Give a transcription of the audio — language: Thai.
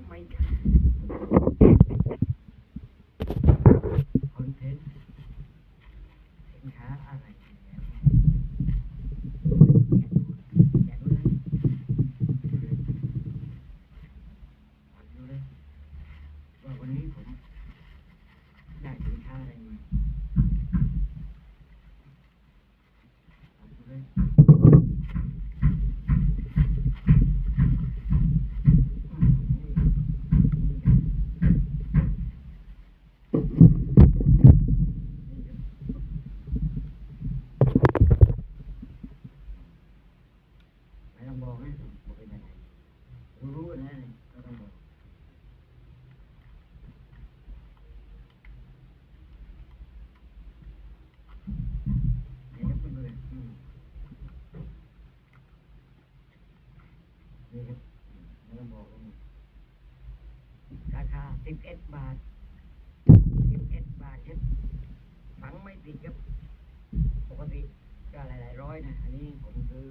Oh my God. ไม่ต้องบอกนเป็นยังไงรู้นะไม่ต้องบอกนี่ครับเพื่อนๆอืมนี่ครับไม่ต้องบอกเลยราคาสิบเอ็ดบาทสิบเอ็ดบาทครับฝังไม่ติดครับปกติก็หลายๆร้อยนะ อันนี้ผมซื้อ